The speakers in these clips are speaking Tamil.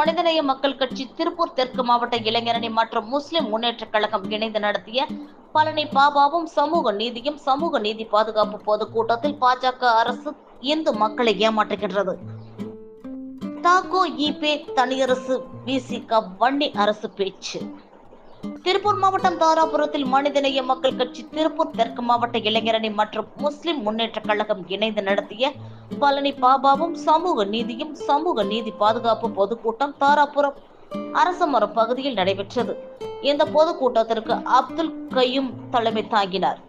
மனிதநேய மக்கள் கட்சி திருப்பூர் தெற்கு மாவட்ட இளைஞரணி மற்றும் முஸ்லிம் முன்னேற்ற கழகம் இணைந்து நடத்திய பழனி பாபாவும் சமூக நீதியும் சமூக நீதி பாதுகாப்பு பொதுக்கூட்டத்தில் பாஜக அரசு இந்து மக்களை ஏமாற்றுகின்றது. தாக்கோ ஈபே தனியரசு விசிக வன்னி அரசு பேச்சு. திருப்பூர் மாவட்டம் தாராபுரத்தில் மனிதநேய மக்கள் கட்சி திருப்பூர் தெற்கு மாவட்ட இளைஞரணி மற்றும் முஸ்லிம் முன்னேற்ற கழகம் இணைந்து நடத்திய பழனி பாபாவும் சமூக நீதியும் சமூக நீதி பாதுகாப்பு பொதுக்கூட்டம் தாராபுரம் அரசமரம் பகுதியில் நடைபெற்றது. இந்த பொதுக்கூட்டத்திற்கு அப்துல் கையும் தலைமை தாங்கினார்.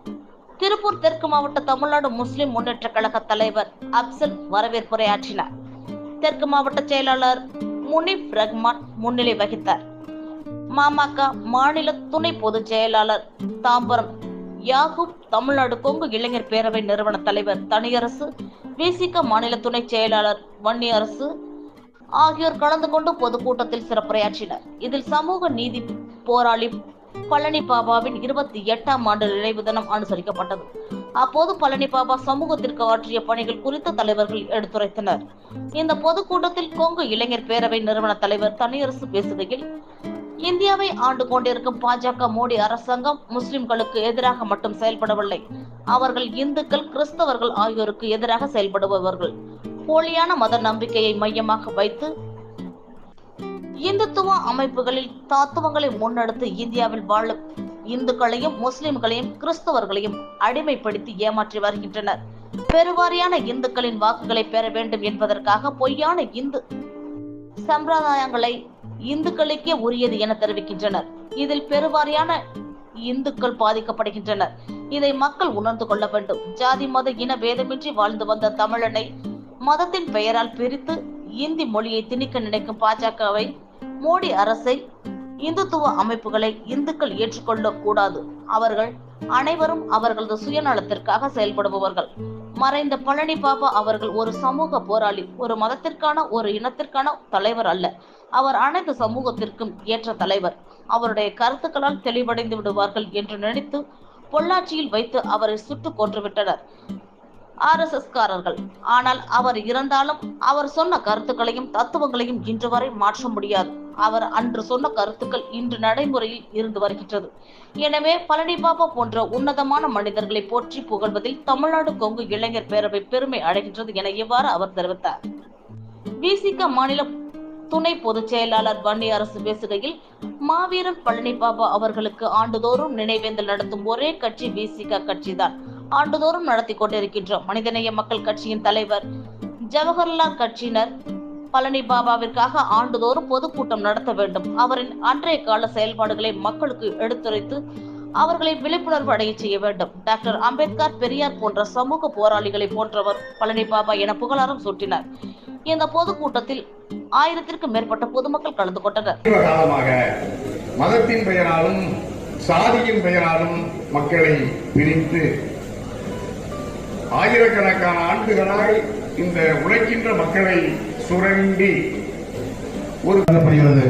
திருப்பூர் தெற்கு மாவட்ட தமிழ்நாடு முஸ்லிம் முன்னேற்ற கழக தலைவர் அப்சல் வரவேற்புரையாற்றினார். தெற்கு மாவட்ட செயலாளர் முனிப் ரஹ்மான் முன்னிலை வகித்தார். மாமக மாநில துணை பொதுச் செயலாளர் தாம்பரம். யாகூப் தமிழ்நாடு கொங்கு இளைஞர் பேரவை நிறுவன தலைவர் தனியரசு விசிக மாநில துணை செயலாளர் வன்னியரசு ஆகியோர் கலந்து கொண்டு பொதுக்கூட்டத்தில் சிறப்புரையாற்றினர். இதில் சமூக நீதி போராளி பழனி பாபாவின் இருபத்தி எட்டாம் ஆண்டு நினைவு தினம் அனுசரிக்கப்பட்டது. அப்போது பழனி பாபா சமூகத்திற்கு ஆற்றிய பணிகள் குறித்து தலைவர்கள் எடுத்துரைத்தனர். இந்த பொதுக்கூட்டத்தில் கொங்கு இளைஞர் பேரவை நிறுவன தலைவர் தனியரசு பேசுகையில் இந்தியாவை ஆண்டு கொண்டிருக்கும் பாஜக மோடி அரசாங்கம் முஸ்லிம்களுக்கு எதிராக மட்டும் செயல்படவில்லை. அவர்கள் இந்துக்கள் கிறிஸ்தவர்கள் ஆகியோருக்கு எதிராக செயல்படுபவர்கள். போலியான மத நம்பிக்கையை மையமாக வைத்து இந்துத்துவ அமைப்புகளில் தத்துவங்களை முன்னெடுத்து இந்தியாவில் வாழும் இந்துக்களையும் முஸ்லிம்களையும் கிறிஸ்தவர்களையும் அடிமைப்படுத்தி ஏமாற்றி வருகின்றனர். பெருவாரியான இந்துக்களின் வாக்குகளை பெற வேண்டும் என்பதற்காக பொய்யான இந்து சம்பிரதாயங்களை இந்துக்களுக்கே உரியது என தெரிவிக்கின்றனர். இதில் பெருவாரியான இந்துக்கள் பாதிக்கப்படுகின்றனர். இதை மக்கள் உணர்ந்து கொள்ள வேண்டும். ஜாதி மத இன பேதமின்றி வாழ்ந்து வந்த தமிழனை மதத்தின் பெயரால் பிரித்து இந்தி மொழியை திணிக்க நினைக்கும் பாஜகவை மோடி அரசை இந்துத்துவ அமைப்புகளை இந்துக்கள் ஏற்றுக்கொள்ள கூடாது அவர்கள் அனைவரும் அவர்களது சுயநலத்திற்காக செயல்படுபவர்கள். மறைந்த பழனி பாபா அவர்கள் ஒரு சமூக போராளி ஒரு மதத்திற்கான ஒரு இனத்திற்கான தலைவர் அல்ல. அவர் அனைத்து சமூகத்திற்கும் ஏற்ற தலைவர். அவருடைய கருத்துக்களால் தெளிவடைந்து விடுவார்கள் என்று நினைத்து பொள்ளாச்சியில் வைத்து அவரை சுட்டுக் கொன்றுவிட்டனர். ஆர்எஸ்எஸ் காரர்கள். ஆனால் அவர் இறந்தாலும் அவர் சொன்ன கருத்துக்களையும் தத்துவங்களையும் இன்று வரை மாற்ற முடியாது. அவர் அன்று சொன்ன கருத்துக்கள் இன்று நடைமுறையில் இருந்து வருகின்றது. எனவே பழனி பாபா போன்ற உன்னதமான மனிதர்களை போற்றி புகழ்வதில் தமிழ்நாடு கொங்கு இளைஞர் பேரவை பெருமை அடைகின்றது என இவ்வாறு அவர் தெரிவித்தார். விசிக மாநில துணை பொதுச் செயலாளர் வன்னி அரசு பேசுகையில் மாவீரன் பழனி பாபா அவர்களுக்கு ஆண்டுதோறும் நினைவேந்தல் நடத்தும் ஒரே கட்சி விசிக கட்சிதான். ஆண்டுதோறும் நடத்தி கொண்டிருக்கின்றோம். மனிதநேய மக்கள் கட்சியின் தலைவர் ஜவஹர்லால் கட்சியினர் பழனி பாபாவிற்காக ஆண்டுதோறும் பொதுக்கூட்டம் நடத்த வேண்டும். அவரின் அன்றைய கால செயல்பாடுகளை மக்களுக்கு எடுத்துரைத்து அவர்களை விழிப்புணர்வு அடைய செய்ய வேண்டும். டாக்டர் அம்பேத்கர் பெரியார் போன்ற சமூக போராளிகளை போன்றவர் பழனி பாபா என புகழாரம் சூட்டினார். இந்த பொதுக்கூட்டத்தில் ஆயிரத்திற்கும் மேற்பட்ட பொதுமக்கள் கலந்து கொண்டனர். காலமாக மதத்தின் பெயராலும் சாதியின் பெயராலும் மக்களை பிரித்து ஆயிரக்கணக்கான ஆண்டுகளாய் இந்த உழைக்கின்ற மக்களை சுரண்டி. ஒரு சொல்லப்படுகிறது